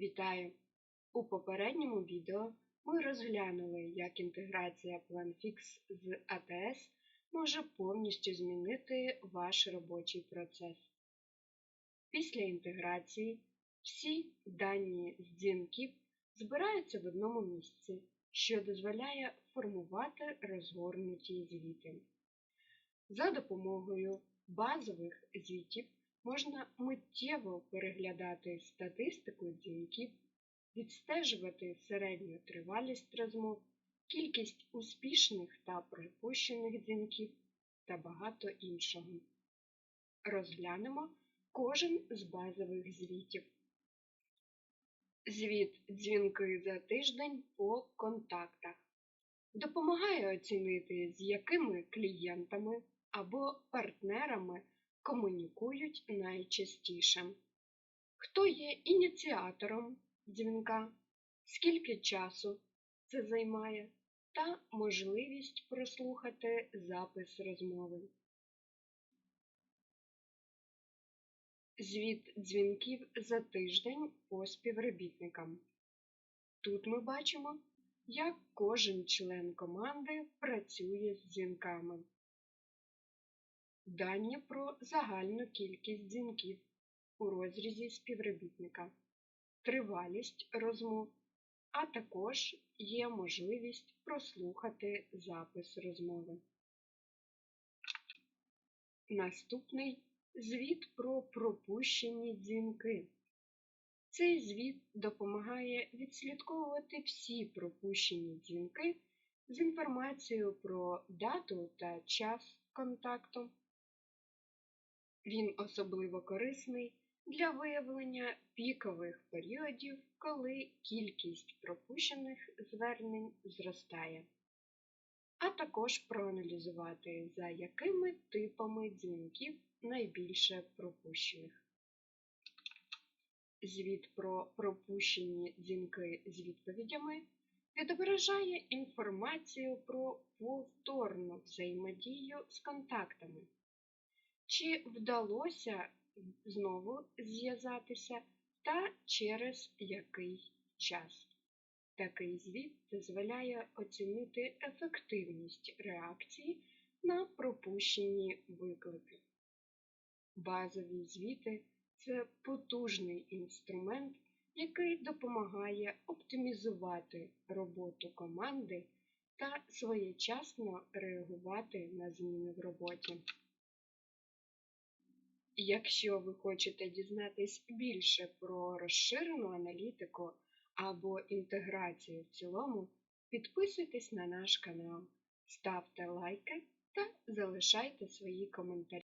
Вітаю! У попередньому відео ми розглянули, як інтеграція PlanFix з ATS може повністю змінити ваш робочий процес. Після інтеграції всі дані з дзвінків збираються в одному місці, що дозволяє формувати розгорнуті звіти. За допомогою базових звітів можна миттєво переглядати статистику дзвінків, відстежувати середню тривалість розмов, кількість успішних та пропущених дзвінків та багато іншого. Розглянемо кожен з базових звітів. Звіт дзвінки за тиждень по контактах допомагає оцінити, з якими клієнтами або партнерами комунікують найчастіше, хто є ініціатором дзвінка, скільки часу це займає, та можливість прослухати запис розмови. Звіт дзвінків за тиждень по співробітникам. Тут ми бачимо, як кожен член команди працює з дзвінками. Дані про загальну кількість дзвінків у розрізі співробітника, тривалість розмов, а також є можливість прослухати запис розмови. Наступний звіт про пропущені дзвінки. Цей звіт допомагає відслідковувати всі пропущені дзвінки з інформацією про дату та час контакту. Він особливо корисний для виявлення пікових періодів, коли кількість пропущених звернень зростає, а також проаналізувати, за якими типами дзвінків найбільше пропущених. Звіт про пропущені дзвінки з відповідями відображає інформацію про повторну взаємодію з контактами. Чи вдалося знову зв'язатися та через який час. Такий звіт дозволяє оцінити ефективність реакції на пропущені виклики. Базові звіти це потужний інструмент, який допомагає оптимізувати роботу команди та своєчасно реагувати на зміни в роботі. Якщо ви хочете дізнатись більше про розширену аналітику або інтеграцію в цілому, підписуйтесь на наш канал, ставте лайки та залишайте свої коментарі.